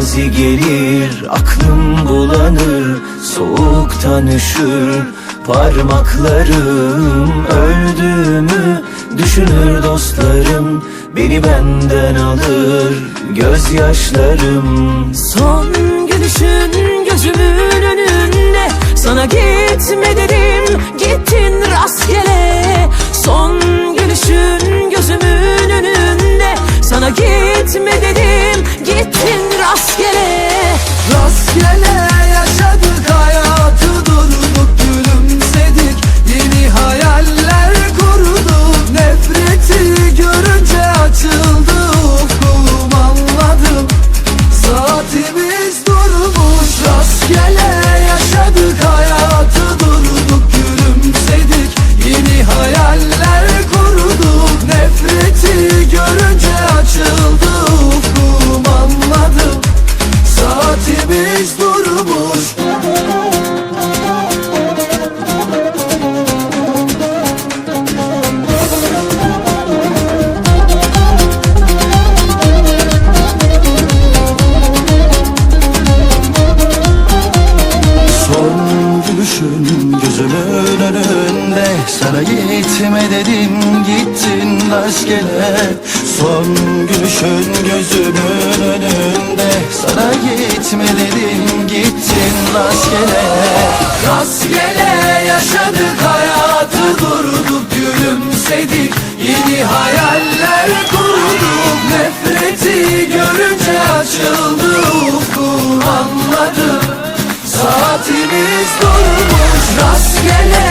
mazi gelir Aklım bulanır Soğuktan üşür Parmaklarım öldüğümü düşünür dostlarım Beni benden alır gözyaşlarım. Son gitme dedim gittin rastgele. Rastgele yaşadık hayatı durduk gülümsedik. Yeni hayaller kurduk nefreti görünce açıldı ufkum anladım Saatimiz durmuş rastgele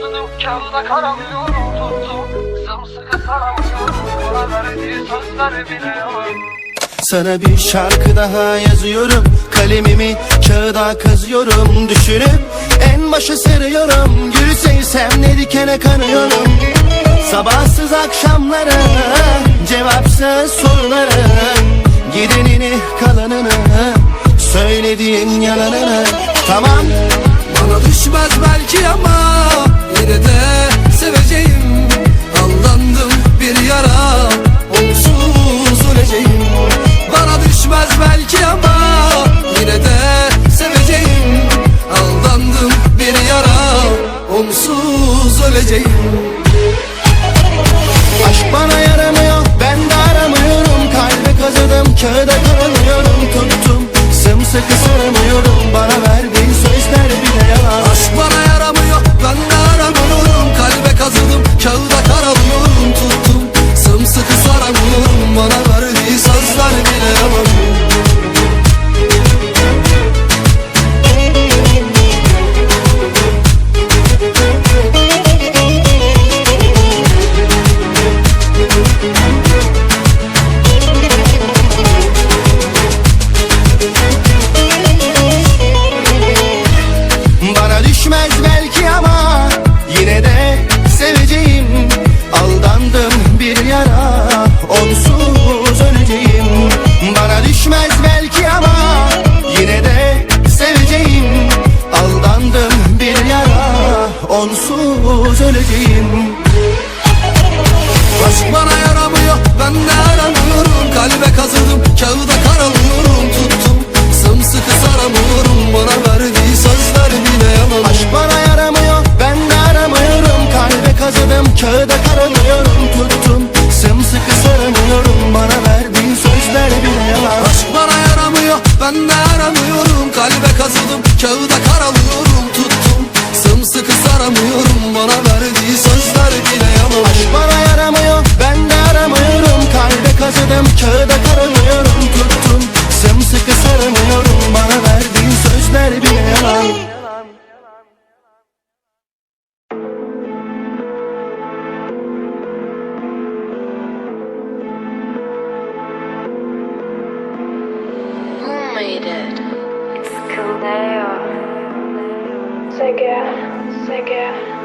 kazıdım kağıda karamıyorum tuttum Sımsıkı saramıyorum Bana verdiği sözler bile yalan Sana bir şarkı daha yazıyorum. Kalemimi kağıda kazıyorum. Düşünüp en başa sarıyorum. Gül sevsem ne dikene kanıyorum. Sabahsız akşamlara Cevapsız sorulara Gidenini kalanını Söylediğin yalanını. Tamam. Bana düşmez belki ama Yine de seveceğim. Aldandım bir yara Onsuz öleceğim. Bana düşmez belki ama Yine de seveceğim. Aldandım bir yara Onsuz öleceğim Kazıdım kağıda karalıyorum Tuttum sımsıkı saramıyorum Bana verdiğin sözler bile yalan Who made it? It's Kaleo. Sege, Sege, Sege, Sege.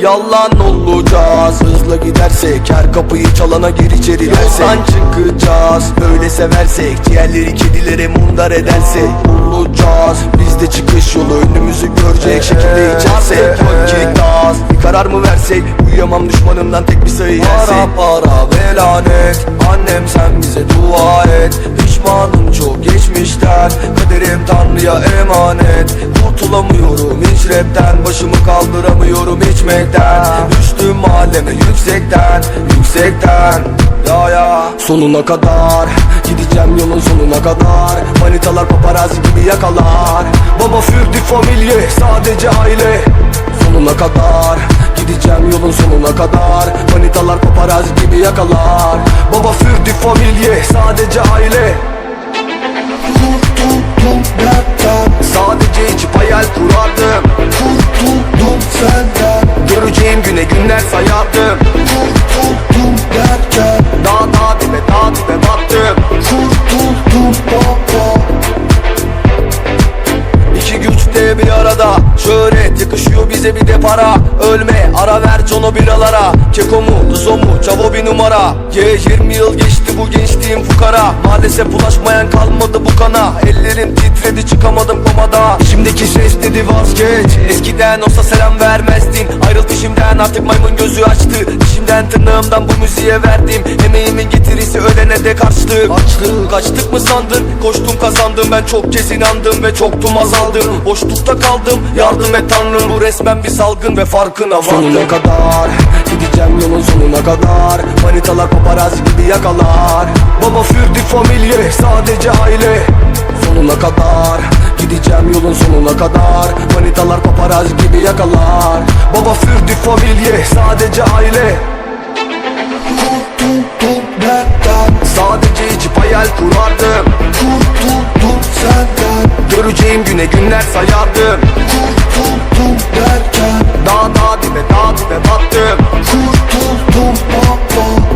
Yalan olacağız. Hızla gidersek her kapıyı çalana gir içeri Yoldan çıkacağız. Böyle seversek Ciğerleri kedilere mundar edersek. Bulacağız biz de çıkış yolu Önümüzü görecek şekilde içersek. Yok ki gaz bir karar mı versek? Uyuyamam düşmanımdan tek bir sayı yersek Para para ve lanet. Annem sen bize dua et. Pişmanım çok geçmişten Kaderim Tanrı'ya emanet. Kurtulamıyorum hiç rapten Başımı kaldıramıyorum içmekten. Düştüm mahalleme yüksekten Yüksekten. Ya ya. Sonuna kadar Gideceğim yolun sonuna kadar. Manitalar paparazzi gibi yakalar. Baba fürdü familye sadece aile. Sonuna kadar Gideceğim yolun sonuna kadar. Manitalar paparazzi gibi yakalar. Baba fürdü familye sadece aile Kurtuldum dertten Sadece içip hayal kurardım. Kurtuldum senden. Göreceğim güne günler sayardım. Kurtuldum derken Dağ dağ dibe dağ dibe battım Kurtuldum baba Yakışıyor bize bir de para. Ölme ara ver cono biralara Keko mu Duzo mu Çavo bir numara. Ye 20 yıl geçti bu gençliğim fukara. Maalesef ulaşmayan kalmadı bu kana. Ellerim titredi çıkamadım komada. İçimdeki ses dedi vazgeç. Eskiden olsa selam vermezdin. Ayrıl peşimden artık maymun gözü açtı. Dişimden tırnağımdan bu müziğe verdim. Emeğimin getirisi ölene de karşılık Açlık kaçtık mı sandın? Koştum kazandım. Ben çok kez inandım Ve çoktum azaldım. Boşlukta kaldım. Yardım et tanrım. Bu resmen bir salgın ve farkına vardım. Sonuna kadar gideceğim yolun sonuna kadar. Manitalar paparazzi gibi yakalar. Baba fürdü familye sadece aile. Sonuna kadar Gideceğim yolun sonuna kadar. Manitalar paparazzi gibi yakalar. Baba fürdü familye sadece aile senden. Sadece içip hayal kurardım. Kurtuldum senden. Göreceğim güne günler sayardım. Kurtuldum derken. Daha daha dibe daha dibe battım. Kurtuldum baba